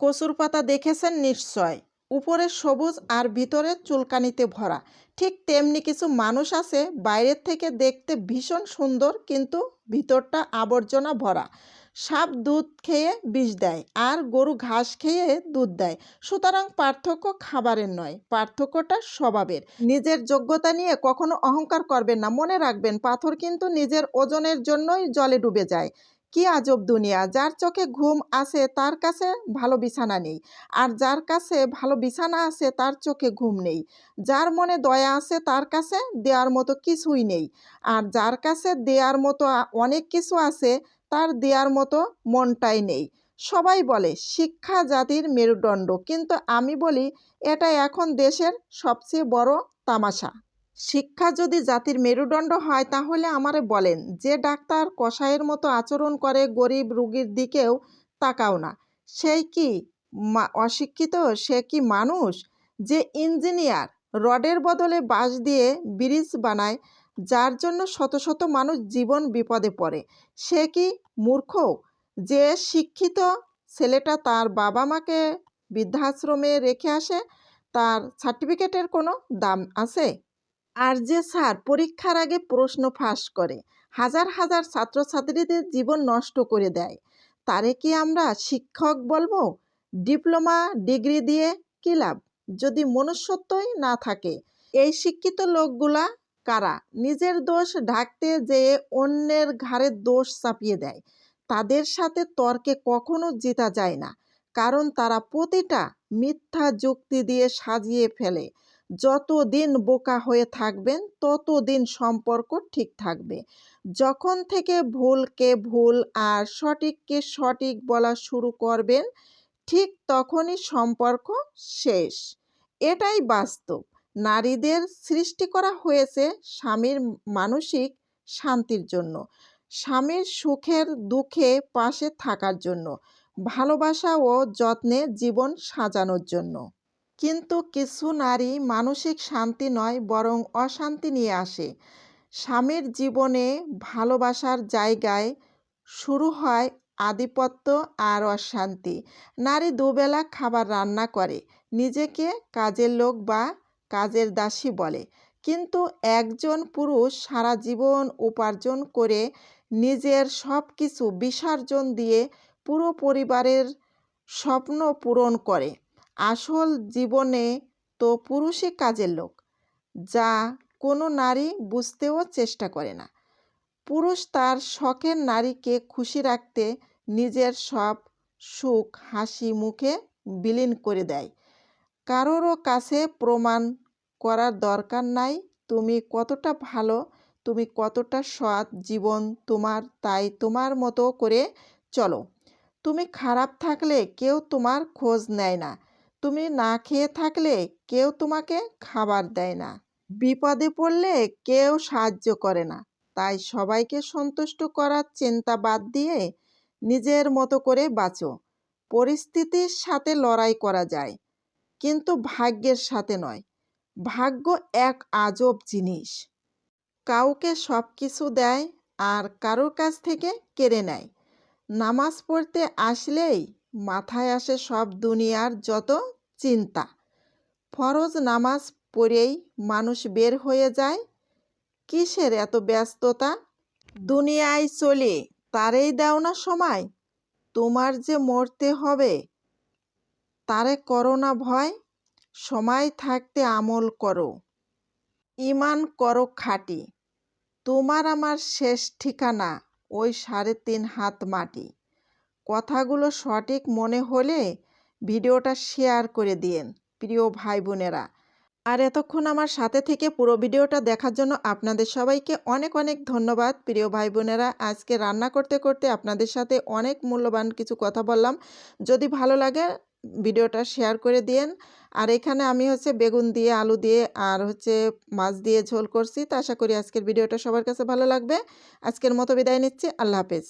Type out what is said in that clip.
কচুর পাতা দেখেছেন নিশ্চয়। উপরে সবুজ আর ভিতরে চুলকানিতে ভরা। ঠিক তেমনি কিছু মানুষ আছে বাইরের থেকে দেখতে ভীষণ সুন্দর কিন্তু ভিতরটা আবর্জনা ভরা। সাপ দুধ খেয়ে বিষ দেয় আর গরু ঘাস খেয়ে দুধ দেয়। সুতরাং পার্থক্য খাবারের নয়, পার্থক্যটা স্বভাবের। নিজের যোগ্যতা নিয়ে কখনো অহংকার করবেন না, মনে রাখবেন পাথর কিন্তু নিজের ওজনের জন্যই জলে ডুবে যায়। কি আজব দুনিয়া। যার চোখে ঘুম আছে তার কাছে ভালো বিছানা নেই আর যার কাছে ভালো বিছানা আছে তার চোখে ঘুম নেই। যার মনে দয়া আছে তার কাছে দেওয়ার মতো কিছুই নেই আর যার কাছে দেওয়ার মতো অনেক কিছু আছে তার দেওয়ার মতো মনটাই নেই। সবাই বলে, শিক্ষা জাতির মেরুদণ্ড। কিন্তু আমি বলি এটা এখন দেশের সবচেয়ে বড় তামাশা। শিক্ষা যদি জাতির মেরুদণ্ড হয়, তাহলে আমারে বলেন, যে ডাক্তার কষায়ের মতো আচরণ করে গরিব রুগীর দিকেও তাকাও না। সেই কি অশিক্ষিত? সে কি মানুষ? যে ইঞ্জিনিয়ার, রডের বদলে বাঁশ দিয়ে ব্রিজ বানায়, যার জন্য শত শত মানুষ জীবন বিপদে পড়ে। সে কি মূর্খ? যে শিক্ষিত ছেলেটা তার বাবা মাকে বৃদ্ধাশ্রমে রেখে আসে, তার সার্টিফিকেটের কোনো দাম আছে? আর যে স্যার পরীক্ষার আগে প্রশ্ন ফাঁস করে, হাজার হাজার ছাত্রছাত্রীদের জীবন নষ্ট করে দেয়, তারে কি আমরা শিক্ষক বলব? ডিপ্লোমা, ডিগ্রি দিয়ে কী লাভ? যদি মনুষ্যত্বই না থাকে, এই শিক্ষিত লোকগুলা কারা? নিজের দোষ ঢাকতে যেয়ে অন্যের ঘাড়ে দোষ চাপিয়ে দেয়, তাদের সাথে তর্কে কখনো জেতা যায় না, কারণ তারা প্রতিটা মিথ্যা যুক্তি দিয়ে সাজিয়ে ফেলে। যতদিন বোকা হয়ে থাকবেন, ততদিন সম্পর্ক ঠিক থাকবে। যখন থেকে ভুলকে ভুল আর সঠিককে সঠিক বলা শুরু করবেন, ঠিক তখনই সম্পর্ক শেষ। এটাই বাস্তব। নারীদের সৃষ্টি করা হয়েছে স্বামীর মানসিক শান্তির জন্য, স্বামীর সুখের দুঃখে পাশে থাকার জন্য, ভালোবাসা ও যত্নে জীবন সাজানোর জন্য। কিন্তু কিছু নারী মানসিক শান্তি নয়, বরং অশান্তি নিয়ে আসে। স্বামীর জীবনে ভালোবাসার জায়গায় শুরু হয় আধিপত্য আর অশান্তি। নারী দুবেলা খাবার রান্না করে, নিজেকে কাজের লোক বা কাজের দাসী বলে। কিন্তু একজন পুরুষ সারা জীবন উপার্জন করে নিজের সব কিছু বিসর্জন দিয়ে পুরো পরিবারের স্বপ্ন পূরণ করে। আসল জীবনে তো পুরুষই কাজের লোক, যা কোনো নারী বুঝতেও চেষ্টা করে না। পুরুষ তার শখের নারীকে খুশি রাখতে নিজের সব সুখ, হাসি মুখে বিলীন করে দেয়। কারোরও কাছে প্রমাণ করার দরকার নাই, তুমি কতটা ভালো, তুমি কতটা সৎ, জীবন তোমার, তাই তোমার মতো করে চলো। তুমি খারাপ থাকলে কেউ তোমার খোঁজ নেয় না। তুমি না খেয়ে থাকলে কেউ তোমাকে খাবার দেয় না। বিপদে পড়লে কেউ সাহায্য করে না। তাই সবাইকে সন্তুষ্ট করার চিন্তা বাদ দিয়ে নিজের মতো করে বাঁচো। পরিস্থিতির সাথে লড়াই করা যায়, কিন্তু ভাগ্যের সাথে নয়। ভাগ্য এক আজব জিনিস। কাউকে সব কিছু দেয় আর কারোর কাছ থেকে কেড়ে নেয়। নামাজ পড়তে আসলেই মাথায় আসে সব দুনিয়ার যত চিন্তা। ফরজ নামাজ পড়েই মানুষ বের হয়ে যায়। কিসের এত ব্যস্ততা? দুনিয়ায় চলে তারেই দাও না সময়। তোমার যে মরতে হবে, তারে করো না ভয়। সময় থাকতে আমল করো। ইমান করো খাটি। তোমার আমার শেষ ঠিকানা, ওই সাড়ে তিন হাত মাটি। কথাগুলো সঠিক মনে হলে ভিডিওটা শেয়ার করে দিন প্রিয় ভাই বোনেরা আর এতক্ষণ আমার সাথে থেকে পুরো ভিডিওটা দেখার জন্য আপনাদের সবাইকে অনেক অনেক ধন্যবাদ, প্রিয় ভাই বোনেরা আজকে রান্না করতে করতে আপনাদের সাথে অনেক মূল্যবান কিছু কথা বললাম। যদি ভালো লাগে, ভিডিওটা শেয়ার করে দিন আর এখানে আমি হচ্ছে বেগুন দিয়ে, আলু দিয়ে আর হচ্ছে মাছ দিয়ে ঝোল করছি। তা আশা করি আজকের ভিডিওটা সবার কাছে ভালো লাগবে। আজকের মতো বিদায় নিচ্ছি। আল্লাহ হাফেজ।